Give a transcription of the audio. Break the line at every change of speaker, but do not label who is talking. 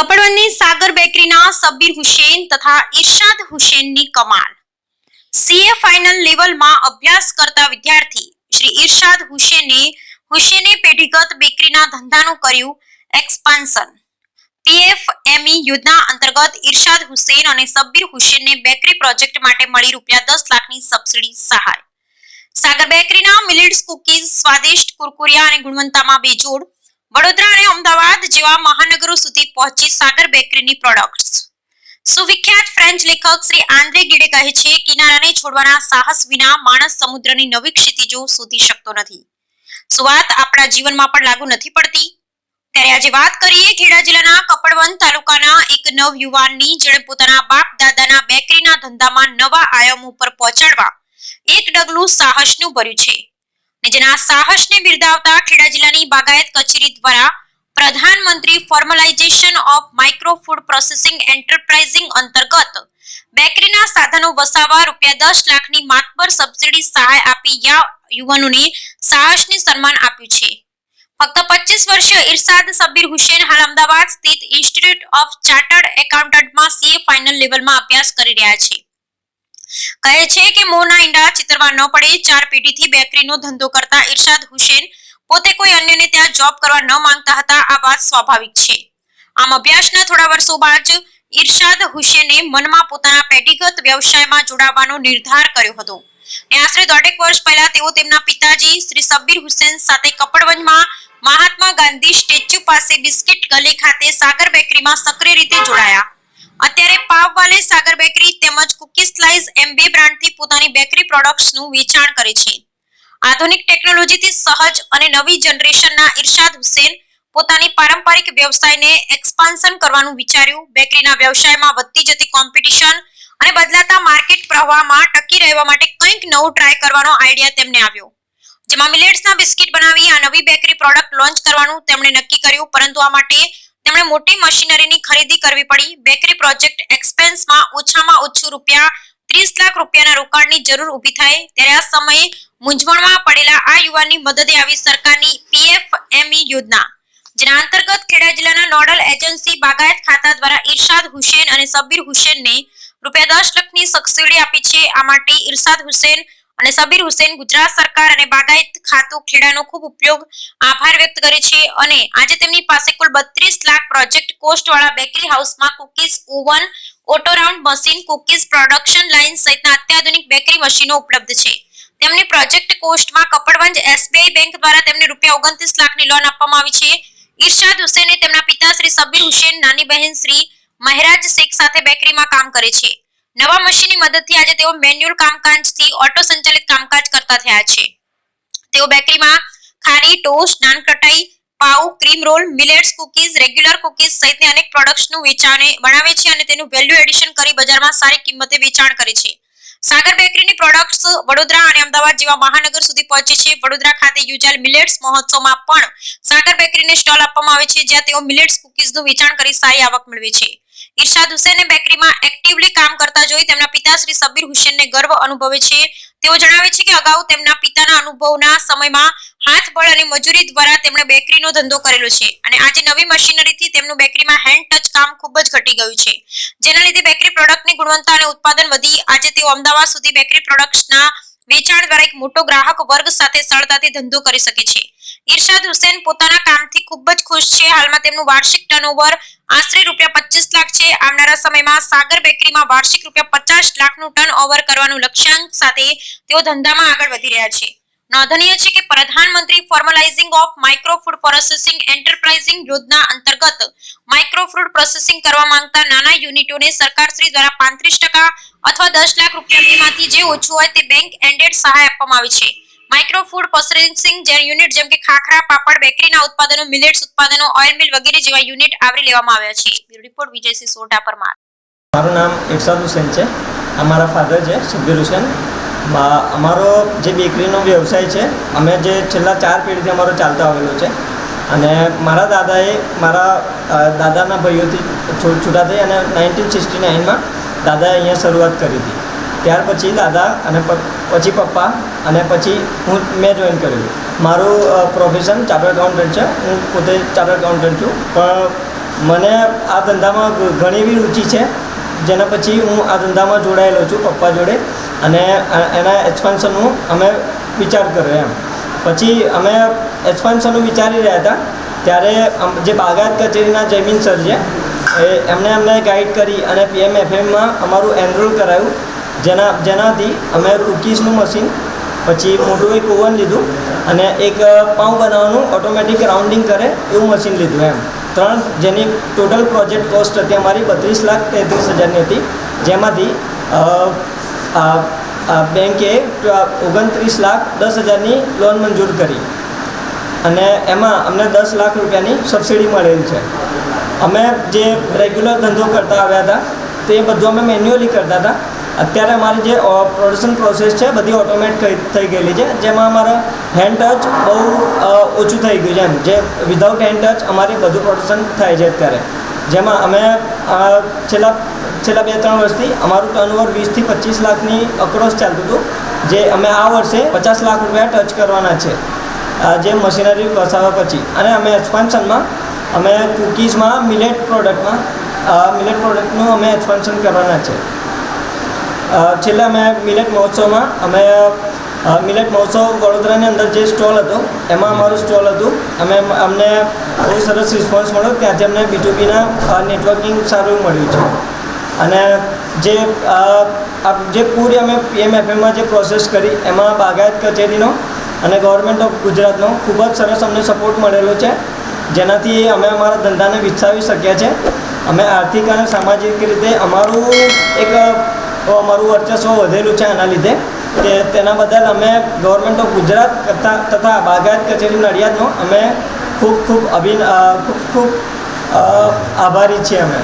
કપડવંદની સાગર બેકરીના સબીર હુસેન તથા ઇરશાદ હુસેનની કમાલ. CA final લેવલમાં અભ્યાસ કરતા વિદ્યાર્થી શ્રી ઇરશાદ હુસેને હુસેને પેઢીગત બેકરીના ધંધાનું કર્યું એક્સપાન્શન પીએફએમઈ યોજના અંતર્ગત ઇરશાદ હુસેન અને સબ્બીર હુસેનને બેકરી પ્રોજેક્ટ માટે મળી રૂપિયા દસ લાખની સબસિડી સહાય. સાગર બેકરીના મિલિટ્સ કુકીઝ, સ્વાદિષ્ટ કુરકુરિયા અને ગુણવત્તામાં બેજોડ વડોદરા અને અમદાવાદ જેવા મહાનગરો સુધી પહોંચી સાગર બેકરીની પ્રોડક્ટ્સ સુવિખ્યાત ફ્રેન્ચ લેખક શ્રી આંદ્રે ગીડે કહે છે, કિનારાને છોડવાના સાહસ વિના માણસ સમુદ્રની નવી ક્ષિતિજો શોધી શકતો નથી. સુવાત આપણા જીવનમાં પણ લાગુ નથી પડતી. ત્યારે આજે વાત કરીએ ખેડા જિલ્લાના કપડવંત તાલુકાના એક નવ યુવાનની, જેણે પોતાના બાપ દાદાના બેકરીના ધંધામાં નવા આયામો પર પહોંચાડવા એક ડગલું સાહસનું ભર્યું છે. અને જેના સાહસને બિરદાવતા ખેડા જિલ્લાની બાગાયત કચેરી દ્વારા પ્રધાનમંત્રી formalisation of micro food processing enterprising અંતર્ગત બેકરીના સાધનો વસાવવા રૂપિયા દસ લાખની માતબર સબસિડી સહાય આપી યા યુવાનોને સાહસને સન્માન આપ્યું છે. ફક્ત પચીસ વર્ષીય ઇરશાદ સબીર હુસેન હાલ અમદાવાદ સ્થિત ઇન્સ્ટિટ્યૂટ ઓફ ચાર્ટર્ડ એકાઉન્ટન્ટમાં સીએ ફાઇનલ લેવલમાં અભ્યાસ કરી રહ્યા છે. કહે છે કે મોના ઈંડા ચિતરવા ન પડે, ચાર પેઢીથી બેકરીનો ધંધો કરતા ઇરશાદ હુસેન પોતે કોઈ અન્યને ત્યાં જોબ કરવા ન માંગતા હતા, આ વાત સ્વાભાવિક છે. આમ અભ્યાસના થોડા વર્ષો બાદ ઇરશાદ હુસેને મનમાં પોતાના પેઢીગત વ્યવસાયમાં જોડાવાનો નિર્ધાર કર્યો હતો. અને આશરે દોઢેક વર્ષ પહેલા તેઓ તેમના પિતાજી શ્રી સબ્બીર હુસેન સાથે કપડવંજમાં મહાત્મા ગાંધી સ્ટેચ્યુ પાસે બિસ્કિટ ગલી ખાતે સાગર બેકરીમાં સક્રિય રીતે જોડાયા. અત્યારે પાવવાલે સાગર બેકરી તેમજ કુકી સ્લાઇસ એમ બે બ્રાન્ડથી પોતાની બેકરી પ્રોડક્ટ્સનું વેચાણ કરે છે. આધુનિક ટેકનોલોજીથી સહજ અને નવી જનરેશનના ઇરશાદ હુસેન પોતાની પારંપરિક વ્યવસાયને એક્સપાન્શન કરવાનું વિચાર્યું. બેકરીના વ્યવસાયમાં વધતી જતી કોમ્પિટિશન અને બદલાતા માર્કેટ પ્રવાહમાં ટકી રહેવા માટે કંઈક નવું ટ્રાય કરવાનો આઈડિયા તેમને આવ્યો. જેમાં મિલેટ્સના બિસ્કિટ બનાવી આ નવી બેકરી પ્રોડક્ટ લોન્ચ કરવાનું તેમણે નક્કી કર્યું. પરંતુ આ માટે તેમણે મોટી મશીનરીની ખરીદી કરવી પડી. બેકરી પ્રોજેક્ટ એક્સપેન્સમાં ઓછામાં ઓછું રૂપિયા ત્રીસ લાખ રૂપિયાના રોકાણની જરૂર ઊભી થાય. ત્યારે આ સમયે મૂંઝવણમાં પડેલા આ યુવાનની મદદે આવી સરકારની પીએફએમઈ યોજના. જેના અંતર્ગત ખેડા જિલ્લાના નોડલ એજન્સી બાગાયત ખાતા દ્વારા ઇરશાદ હુસેન અને સબીર હુસેનને રૂપિયા દસ લાખની સબસિડી આપી છે. આ માટે ઇરશાદ હુસેન અને સબીર હુસેન ગુજરાત સરકાર અને બાગાયત ખાતું ખેડાનો ખૂબ ઉપયોગ આભાર વ્યક્ત કરે છે અને આજે તેમની પાસે કુલ બત્રીસ લાખ પ્રોજેક્ટ કોસ્ટ વાળા બેકરી હાઉસમાં cookies, oven auto round machine, cookies, production line સહિતના અત્યાધુનિક બેકરી મશીનો ઉપલબ્ધ છે. તેમની પ્રોજેક્ટ કોસ્ટમાં કપડવંજ એસબીઆઈ બેંક દ્વારા તેમને રૂપિયા ઓગણત્રીસ લાખની લોન આપવામાં આવી છે. ઇરશાદ હુસેને તેમના પિતા શ્રી સબીર હુસેન, નાની બહેન શ્રી મહેરાજ શેખ સાથે બેકરીમાં કામ કરે છે. નવા મશીનની મદદથી આજે તેઓ મેન્યુઅલ કામકાજથી ઓટો સંચાલિત કામકાજ કરતા થયા છે. તેઓ બેકરીમાં ખારી toast, nankhatai, pav, cream roll, millets cookies, regular cookies સહિતની અનેક પ્રોડક્ટ્સનું વેચાણ બનાવે છે અને તેનું વેલ્યુ એડિશન કરી બજારમાં સારી કિંમતે વેચાણ કરે છે. સાગર બેકરીની પ્રોડક્ટ્સ વડોદરા અને અમદાવાદ જેવા મહાનગર સુધી પહોંચે છે. વડોદરા ખાતે યોજાયેલ મિલેટ્સ મહોત્સવમાં પણ સાગર બેકરીને સ્ટોલ આપવામાં આવે છે, જ્યાં તેઓ મિલેટ્સ કુકીઝનું વેચાણ કરી સારી આવક મેળવે છે. ઇરશાદ હુસેને બેકરીમાં એક્ટિવલી કામ કરતા જોઈ તેમના પિતા શ્રી સબીર હુસેનને ગર્વ અનુભવે છે. તેઓ જણાવે છે કે અગાઉ તેમના પિતાના અનુભવના સમયમાં હાથબળ અને મજૂરી દ્વારા તેમણે બેકરીનો ધંધો કરેલો છે અને આજે નવી મશીનરીથી તેમનું બેકરીમાં હેન્ડ ટચ કામ ખૂબ જ ઘટી ગયું છે. જેના લીધે બેકરી પ્રોડક્ટની ગુણવત્તા અને ઉત્પાદન વધી. આજે તેઓ અમદાવાદ સુધી બેકરી પ્રોડક્ટ્સના વેચાણ દ્વારા એક મોટો ગ્રાહક વર્ગ સાથે સરળતાથી ધંધો કરી શકે છે. ઇરશાદ હુસેન પોતાના કામથી ખૂબ જ ખુશ છે. હાલમાં તેમનું વાર્ષિક ટર્નઓવર આશરે રૂપિયા પચીસ લાખ છે. આવનારા સમયમાં સાગર બેકરીમાં વાર્ષિક રૂપિયા પચાસ લાખનું ટર્ન ઓવર કરવાનું લક્ષ્યાંક સાથે તેઓ ધંધામાં આગળ વધી રહ્યા છે. નોંધનીય છે કે પ્રધાનમંત્રી formalising of micro food processing enterprising યોજના અંતર્ગત માઇક્રો ફૂડ પ્રોસેસિંગ કરવા માંગતા નાના યુનિટોને સરકારશ્રી દ્વારા પાંત્રીસ ટકા અથવા દસ લાખ રૂપિયામાંથી જે ઓછું હોય તે બેંક એન્ડેડ સહાય આપવામાં આવી છે. માઇક્રો ફૂડ પ્રોસેસિંગ યુનિટ જેમ કે ખાખરા, પાપડ બેકરીના ઉત્પાદનો મિલેટ્સ ઉત્પાદનો ઓઇલ મિલ વગેરે જેવા યુનિટ આવરી લેવામાં આવ્યા છે. રિપોર્ટ વિજયસિંહ સોઢા પરમાર.
મારું નામ ઇરશાદ હુસેન છે. અમારા ફાધર છે સબ્બીર હુસેન અમારો જે બેકરીનો વ્યવસાય છે, અમે જે છેલ્લા ચાર પેઢીથી અમારો ચાલતો આવેલો છે. અને મારા દાદાએ મારા દાદાના ભાઈઓથી છૂટા થઈ અને નાઇન્ટીન સિક્સટી નાઇનમાં દાદાએ અહીંયા શરૂઆત કરી હતી. ત્યાર પછી દાદા અને પછી પપ્પા અને પછી હું, મેં જોઈન કર્યું. મારું પ્રોફેશન ચાર્ટર્ડ એકાઉન્ટન્ટ છે. હું પોતે ચાર્ટર્ડ એકાઉન્ટન્ટ છું. પણ મને આ ધંધામાં ઘણી એવી રુચિ છે. જેના પછી હું આ ધંધામાં જોડાયેલો છું, પપ્પા જોડે. અને એના એક્સપાન્શનનું અમે વિચાર કર્યો એમ. પછી અમે એક્સપાન્શનનું વિચારી રહ્યા હતા. ત્યારે જે બાગાયત કચેરીના જયમીન સર છે, એ એમણે અમને ગાઈડ કરી અને પીએમ એફએમમાં અમારું એનરોલ કરાયું. જેના જેનાથી અમે કૂકીઝનું મશીન, પછી મોટું એક ઓવન લીધું અને એક પાઉં બનાવવાનું ઓટોમેટિક રાઉન્ડિંગ કરે એવું મશીન લીધું એમ. ત્રણ જેની ટોટલ પ્રોજેક્ટ કોસ્ટ હતી અમારી બત્રીસ લાખ તેત્રીસ હજારની હતી. જેમાંથી બેંકે ઓગણત્રીસ લાખ દસ હજારની લોન મંજૂર કરી. અને એમાં અમને દસ લાખ રૂપિયાની સબસિડી મળેલ છે. અમે જે રેગ્યુલર ધંધો કરતા આવ્યા હતા, તે બધું અમે મેન્યુઅલી કરતા હતા. અત્યારે અમારી જે પ્રોડક્શન પ્રોસેસ છે, બધી ઓટોમેટ થઈ ગયેલી છે. જેમાં અમારા હેન્ડ ટચ બહુ ઓછું થઈ ગયું છે એમ. જે વિધાઉટ હેન્ડ ટચ અમારી બધું પ્રોડક્શન થાય છે અત્યારે. જેમાં અમે છેલ્લા છેલ્લા બે ત્રણ વર્ષથી અમારું ટર્નઓવર વીસથી પચીસ લાખની અક્રોસ ચાલતું હતું. જે અમે આ વર્ષે પચાસ લાખ રૂપિયા ટચ કરવાના છે. જે મશીનરી વસાવા પછી. અને અમે એક્સપાન્શનમાં અમે કૂકીઝમાં મિલેટ પ્રોડક્ટમાં મિલેટ પ્રોડક્ટનું અમે એક્સપાન્શન કરવાના છે. છેલ્લે અમે મિલેટ મહોત્સવમાં, અમે મિલેટ મહોત્સવ વડોદરાની અંદર જે સ્ટોલ હતો, એમાં અમારું સ્ટોલ હતું. અમે અમને બહુ સરસ રિસ્પોન્સ મળ્યો. ત્યાંથી અમને બીટુબીના નેટવર્કિંગ સારું મળ્યું છે. અને જે જે પૂરી અમે પીએમ એફએમમાં જે પ્રોસેસ કરી, એમાં બાગાયત કચેરીનો અને ગવર્મેન્ટ ઓફ ગુજરાતનો ખૂબ જ સરસ અમને સપોર્ટ મળેલો છે. જેનાથી અમે અમારા ધંધાને વિકસાવી શક્યા છે. અમે આર્થિક અને સામાજિક રીતે અમારું એક અ, અમારું વર્ચસ્વ વધેલું છે આના લીધે કે તેના બદલ અમે ગવર્મેન્ટ ઓફ ગુજરાત કરતા તથા બાગાયત કચેરી નડિયાદનો અમે ખૂબ ખૂબ અભિન ખૂબ ખૂબ આભારી છીએ અમે.